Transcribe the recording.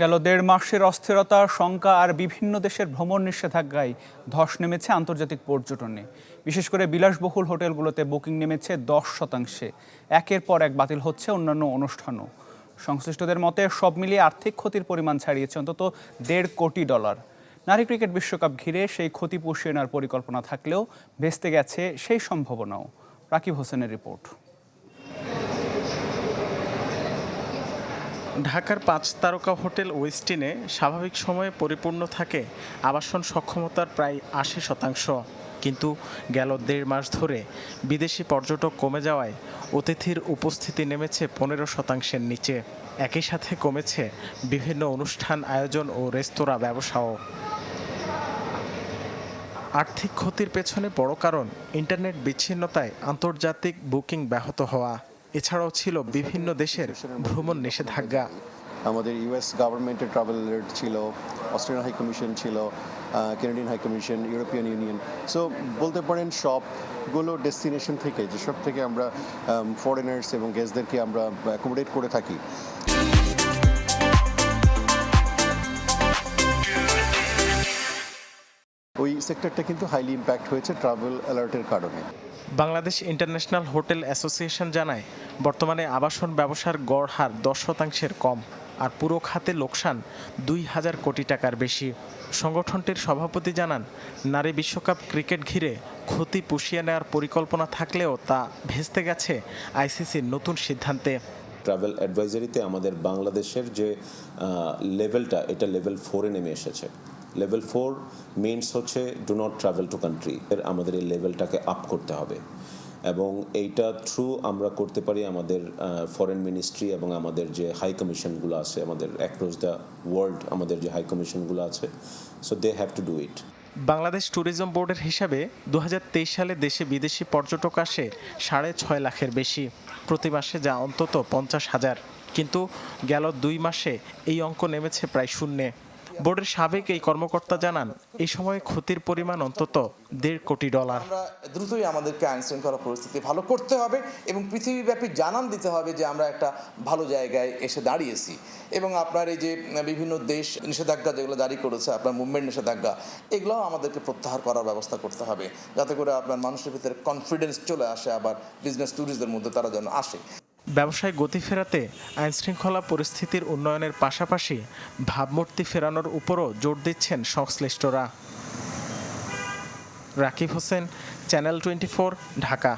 গেল দেড় মাসের অস্থিরতা শঙ্কা আর বিভিন্ন দেশের ভ্রমণ নিষেধাজ্ঞায় ধস নেমেছে আন্তর্জাতিক পর্যটনে। বিশেষ করে বিলাসবহুল হোটেলগুলোতে বুকিং নেমেছে দশ শতাংশে। একের পর এক বাতিল হচ্ছে অন্যান্য অনুষ্ঠানও। সংশ্লিষ্টদের মতে, সব মিলিয়ে আর্থিক ক্ষতির পরিমাণ ছাড়িয়েছে অন্তত দেড় কোটি ডলার। নারী ক্রিকেট বিশ্বকাপ ঘিরে সেই ক্ষতি পুষিয়ে নেওয়ার পরিকল্পনা থাকলেও ভেস্তে গেছে সেই সম্ভাবনাও। রাকিব হোসেনের রিপোর্ট। ঢাকার পাঁচ তারকা হোটেল ওয়েস্টিনে স্বাভাবিক সময়ে পরিপূর্ণ থাকে, আবাসন সক্ষমতার প্রায় আশি শতাংশ। কিন্তু গেল দেড় মাস ধরে বিদেশি পর্যটক কমে যাওয়ায় অতিথির উপস্থিতি নেমেছে পনেরো শতাংশের নিচে। একই সাথে কমেছে বিভিন্ন অনুষ্ঠান, আয়োজন ও রেস্তোরাঁ ব্যবসাও। আর্থিক ক্ষতির পেছনে বড় কারণ ইন্টারনেট বিচ্ছিন্নতায় আন্তর্জাতিক বুকিং ব্যাহত হওয়া। এছাড়াও ছিল বিভিন্ন দেশের ভ্রমণ নিষেধাজ্ঞা। আমাদের ইউএস গভর্নমেন্টের ট্রাভেল অ্যালার্ট ছিল অস্ট্রেলিয়ান হাই কমিশন ছিল Canadian high commission European Union so বলতে পারেন সবগুলো ডেস্টিনেশন থেকে, যেসব থেকে আমরা ফরেনার্স এবং গেস্টদেরকে আমরা অ্যাকোমোডেট করে থাকি। ওই সেক্টরটা কিন্তু হাইলি ইম্প্যাক্ট হয়েছে ট্রাভেল অ্যালার্টের কারণে। বাংলাদেশ ইন্টারন্যাশনাল হোটেল অ্যাসোসিয়েশন জানায়, বর্তমানে আবাসন ব্যবসার গড় হার দশ শতাংশের কম আর পুরো খাতে লোকসান দুই হাজার কোটি টাকার বেশি। সংগঠনটির সভাপতি জানান, নারী বিশ্বকাপ ক্রিকেট ঘিরে ক্ষতি পুষিয়ে নেওয়ার পরিকল্পনা থাকলেও তা ভেস্তে গেছে আইসিসির নতুন সিদ্ধান্তে। ট্রাভেল অ্যাডভাইজারিতে আমাদের বাংলাদেশের যে লেভেলটা এটা লেভেল ফোরে নেমে এসেছে। লেভেল ফোর মিনস হচ্ছে do not travel to country এর আমাদের এই লেভেলটাকে আপ করতে হবে। এবং এইটা থ্রু আমরা করতে পারি আমাদের ফরেন মিনিস্ট্রি এবং আমাদের যে হাই কমিশনগুলো আছে, আমাদের অ্যাক্রস দ্য ওয়ার্ল্ড আমাদের যে হাই কমিশনগুলো আছে so they have to do it Bangladesh tourism বোর্ডের হিসাবে দু হাজার তেইশ সালে দেশে বিদেশি পর্যটক আসে সাড়ে ছয় লাখের বেশি। প্রতি মাসে যা অন্তত পঞ্চাশ হাজার। কিন্তু গেল দুই মাসে এই অঙ্ক নেমেছে প্রায় শূন্যে। বোর্ডের সাবেক এই কর্মকর্তা জানান, এই সময়ে ক্ষতির পরিমাণ অন্তত দেড় কোটি ডলার। দ্রুতই আমাদেরকে আইন শৃঙ্খলা পরিস্থিতি ভালো করতে হবে এবং পৃথিবীব্যাপী জানান দিতে হবে যে আমরা একটা ভালো জায়গায় এসে দাঁড়িয়েছি। এবং আপনার এই যে বিভিন্ন দেশ নিষেধাজ্ঞা যেগুলো জারি করেছে, আপনার মুভমেন্ট নিষেধাজ্ঞা, এগুলোও আমাদেরকে প্রত্যাহার করার ব্যবস্থা করতে হবে। যাতে করে আপনার মানুষের ভিতরে কনফিডেন্স চলে আসে, আবার বিজনেস ট্যুরিস্টদের মধ্যে তারা যেন আসে। ব্যবসায় গতি ফেরাতে আইনশৃঙ্খলা পরিস্থিতির উন্নয়নের পাশাপাশি ভাবমূর্তি ফেরানোর উপরও জোর দিচ্ছেন সংশ্লিষ্টরা। Rakib Hossain, channel twenty Dhaka.